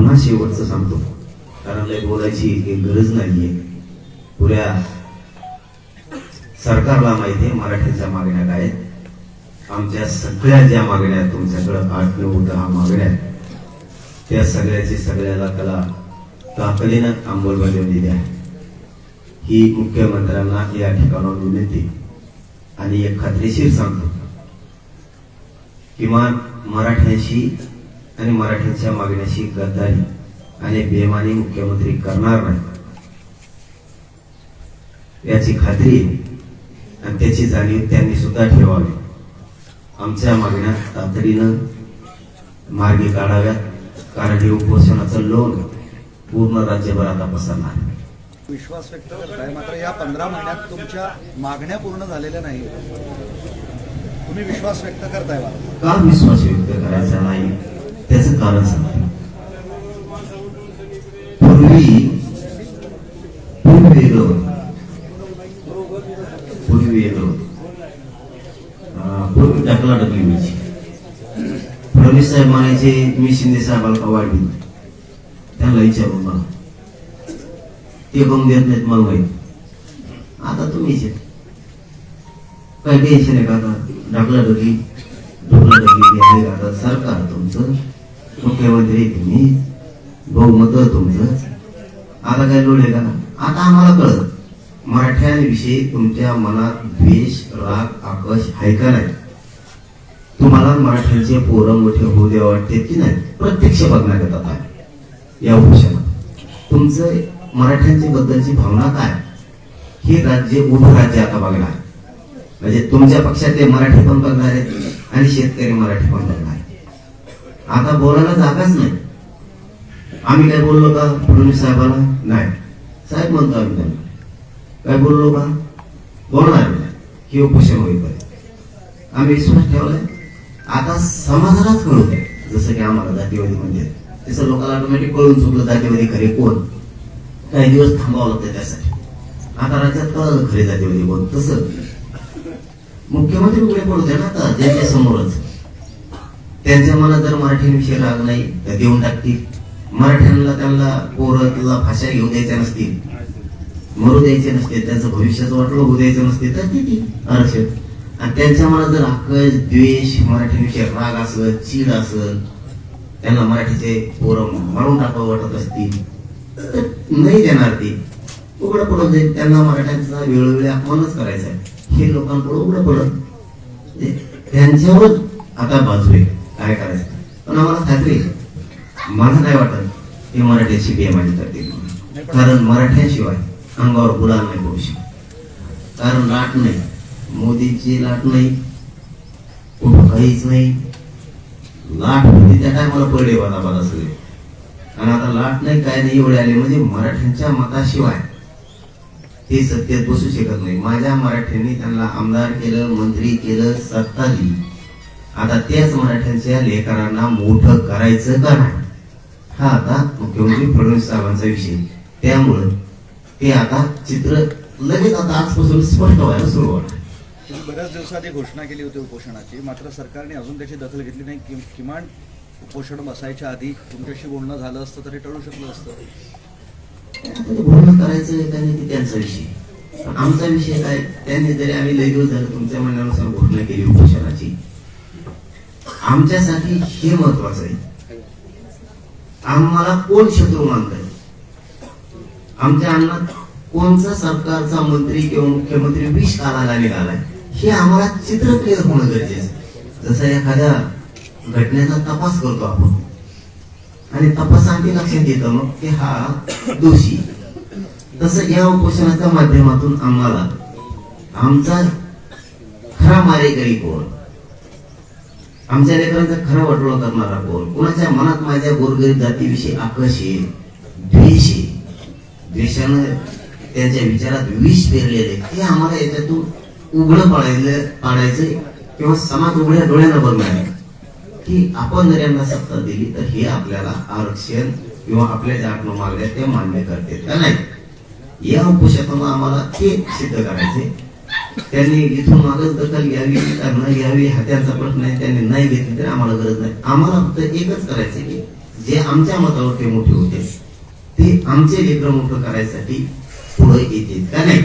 पुन्हा शेवटचं सांगतो? कारण लय बोलायची काही गरज नाहीये. पुऱ्या सरकारला माहिती आहे मराठ्यांच्या मागण्या काय आमच्या सगळ्या ज्या मागण्या तुमच्याकडं आठ नऊ दहा मागण्या आहेत त्या सगळ्याची सगळ्याला कला तातडीनं अंमलबजावणी द्या ही मुख्यमंत्र्यांना या ठिकाणावर विनंती. आणि एक खात्रीशीर सांगतो. किमान मराठ्यांशी आणि मराठ्यांच्या मागण्याशी गद्दारी आणि बेमानी मुख्यमंत्री करणार नाही. याची खात्री आणि त्याची जाणीव त्यांनी सुद्धा ठेवावी. आमच्या मागण्या तातडीनं मार्गी काढाव्यात कारण हे उपोषणाचं लोन पूर्ण राज्यभर आता पसरणार आहे. विश्वास व्यक्त करताय. मात्र या पंधरा महिन्यात तुमच्या मागण्या पूर्ण झालेल्या नाही तुम्ही विश्वास व्यक्त करताय का विश्वास व्यक्त करायचा नाही? त्याचं कारण सांगतो. पूर्वी पूर्वी वेगळं होतं. पूर्वी वेगळं होतं. पूर्वी टाकला टाकली व्हायची फडणवीस साहेब म्हणायचे मी शिंदे साहेबाला का वाढली त्यांना विचारून बघा. ते करून देत नाहीत मला माहीत. आता तुम्हीच आहेत. काय टेन्शन आहे का आता? ढकला ढकली ढकला ढकली आहे का आता? सरकार तुमचं. मुख्यमंत्री तुम्ही बहुमत तुमचं आता काय लोड आहे का आता आम्हाला कळत मराठ्यांविषयी तुमच्या मनात द्वेष राग आकर्ष आहे का नाही? तुम्हाला मराठ्यांचे पोरं मोठे होऊ द्या वाटते की नाही? प्रत्यक्ष बघण्यात येतात आहे या उपोषणात. तुमचं मराठ्यांच्या बद्दलची भावना काय? हे राज्य उभं राज्य आता बघणार. म्हणजे तुमच्या पक्षातले मराठी पण बघणार आहेत आणि शेतकरी मराठी पण बघणार. आता बोलायला जागाच नाही. आम्ही काय बोललो का फडणवीस साहेबांना नाही. साहेब म्हणतो आम्ही त्यांना. काय बोललो का? बोलणार नाही. हे उपोषण होईल आम्ही विश्वास ठेवलाय. आता समाजालाच कळत आहे जसं की आम्हाला जातीवादी म्हणजे तसं लोकांना ऑटोमॅटिक कळून चुकलं जातीवादी खरे कोण? काही दिवस थांबावं लागतं त्यासाठी. आता राज्यात कळलं खरे जातीवादी कोण? तसं. मुख्यमंत्री उघडे पडू दे ना आता. ज्यांच्या समोरच. त्यांच्या मनात जर मराठीविषयी राग नाही तर देऊन टाकतील. मराठ्यांना त्यांना पोरं किंवा भाषा घेऊ द्यायच्या नसतील. मरू द्यायचे नसते त्यांचं भविष्याचं वाटलं होऊ द्यायचं नसते तर देतील आरक्षण. आणि त्यांच्या मनात जर आकश द्वेष मराठीविषयी राग असल चीड असल त्यांना मराठीचे पोरं मारून टाकावं वाटत असतील तर नाही देणार ते. उघडं पडत जाईल त्यांना मराठ्यांचा वेळोवेळी अपमानच करायचा आहे. हे लोकांपुढे उघडं पडत म्हणजे त्यांच्यावर आता बाजू आहे. काय करायचं? पण आम्हाला खात्री आहे. मला काय वाटत हे मराठ्याची बेमानी करतील कारण मराठ्याशिवाय अंगावर गुलाल नाही पडू शकत. कारण लाट नाही. मोदीची लाट नाही. कुठं काहीच नाही. लाट होती त्या टायमाला पडले बघा बघा सगळे. आणि आता लाट नाही काय नाही एवढे आले. म्हणजे मराठ्यांच्या मताशिवाय ते सत्तेत बसू शकत नाही. माझ्या मराठ्यांनी त्यांना आमदार केलं मंत्री केलं सत्ता दिली. आता त्याच मराठ्यांच्या लेकरांना मोठं करायचं का नाही? हा आता मुख्यमंत्री फडणवीस साहेबांचा विषय. त्यामुळं ते आता चित्र लगेच आता आजपासून स्पष्ट व्हायला सुरुवात. तुम्ही बऱ्याच दिवसाआधी घोषणा केली होती उपोषणाची. मात्र सरकारने अजून त्याची दखल घेतली नाही. कि- किमान उपोषण बसायच्या आधी तुमच्याशी बोलणं झालं असतं तरी टळू शकलं असतं. बोलणं करायचं त्यांनी ते त्यांचा विषय. आमचा विषय काय? त्यांनी जरी आम्ही लय दिवस झालं तुमच्या म्हणण्यानुसार घोषणा केली उपोषणाची. आमच्यासाठी हे महत्वाचं आहे. आम्हाला कोण शत्रू मानत आमच्या अन्नात कोणचा सरकारचा मंत्री किंवा मुख्यमंत्री विष काढायला निघालाय? हे आम्हाला चित्र क्लिअर होणं गरजेचं जसं एखाद्या घटनेचा तपास करतो आपण. आणि तपासांती लक्षात येतं मग की हा दोषी. तसं या उपोषणाच्या माध्यमातून आम्हाला आमचा खरा मारेकरी कोण? आमच्या लेकरांचा खरा वाटोळा करणारा कोण कोणाच्या मनात माझ्या गोरगरीब जातीविषयी आकर्ष येईल द्वेष येईल द्वेषानं त्यांच्या विचारात विष पेरलेले ते आम्हाला याच्यातून उघडं पाडायचं पाडायचं किंवा समाज उघड्या डोळ्यानं बघणार की आपण जर यांना सत्ता दिली तर हे आपल्याला आरक्षण किंवा आपल्या ज्या आपण मागण्या ते मान्य करते. का नाही? या उपोषणातून आम्हाला ते सिद्ध करायचे त्यांनी इथून मागच दखल घ्यावी का न घ्यावी हा त्यांचा प्रश्न आहे त्यांनी नाही घेतली तर आम्हाला गरज नाही. आम्हाला फक्त एकच करायचं की जे आमच्या मतावर ते मोठे होते ते आमचे लेकर मोठं करायसाठी पुढे येतील का नाही?